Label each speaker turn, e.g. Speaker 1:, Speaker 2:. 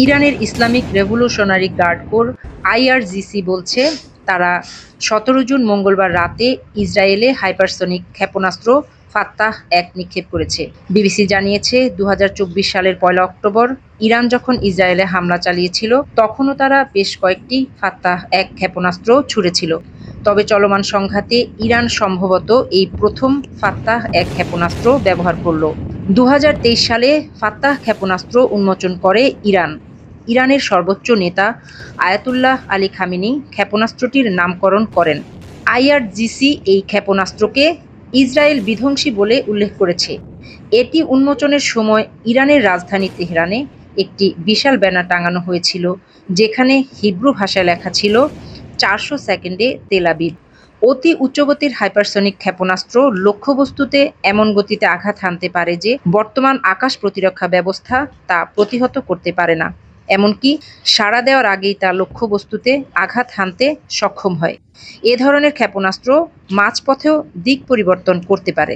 Speaker 1: ইরানের Islamic revolutionary guard corps IRGC বলছে, তারা সতেরো জুন মঙ্গলবার রাতে ইসরায়েলে হাইপারসনিক ক্ষেপণাস্ত্র ফাত্তাহ এক নিক্ষেপ করেছে। বিবিসি জানিয়েছে দু হাজার চব্বিশ সালের পয়লা অক্টোবর ইরান যখন ইসরায়েলে হামলা চালিয়েছিল, তখনও তারা বেশ কয়েকটি ফাত্তাহ এক ক্ষেপণাস্ত্র ছুড়েছিল। তবে চলমান সংঘাতে ইরান সম্ভবত এই প্রথম ফাত্তাহ এক ক্ষেপণাস্ত্র ব্যবহার করল। দু হাজার তেইশ সালে ফাত্তাহ ক্ষেপণাস্ত্র উন্মোচন করে ইরান। ইরানের সর্বোচ্চ নেতা আয়াতুল্লাহ আলী খামিনি ক্ষেপণাস্ত্রটির নামকরণ করেন। আইআরজিসি এই ক্ষেপণাস্ত্রকে ইসরায়েল বিধ্বংসী বলে উল্লেখ করেছে। এটি উন্মোচনের সময় ইরানের রাজধানী তেহরানে একটি বিশাল ব্যানার টাঙানো হয়েছিল, যেখানে হিব্রু ভাষায় লেখা ছিল, চারশো সেকেন্ডে তেলাবিব অতি উচ্চগতির হাইপারসনিক ক্ষেপণাস্ত্র লক্ষ্যবস্তুতে এমন গতিতে আঘাত হানতে পারে যে বর্তমান আকাশ প্রতিরক্ষা ব্যবস্থা তা প্রতিহত করতে পারে না। এমনকি সাড়া দেওয়ার আগেই তা লক্ষ্যবস্তুতে আঘাত হানতে সক্ষম হয়। এ ধরনের ক্ষেপণাস্ত্র মাঝপথেও দিক পরিবর্তন করতে পারে।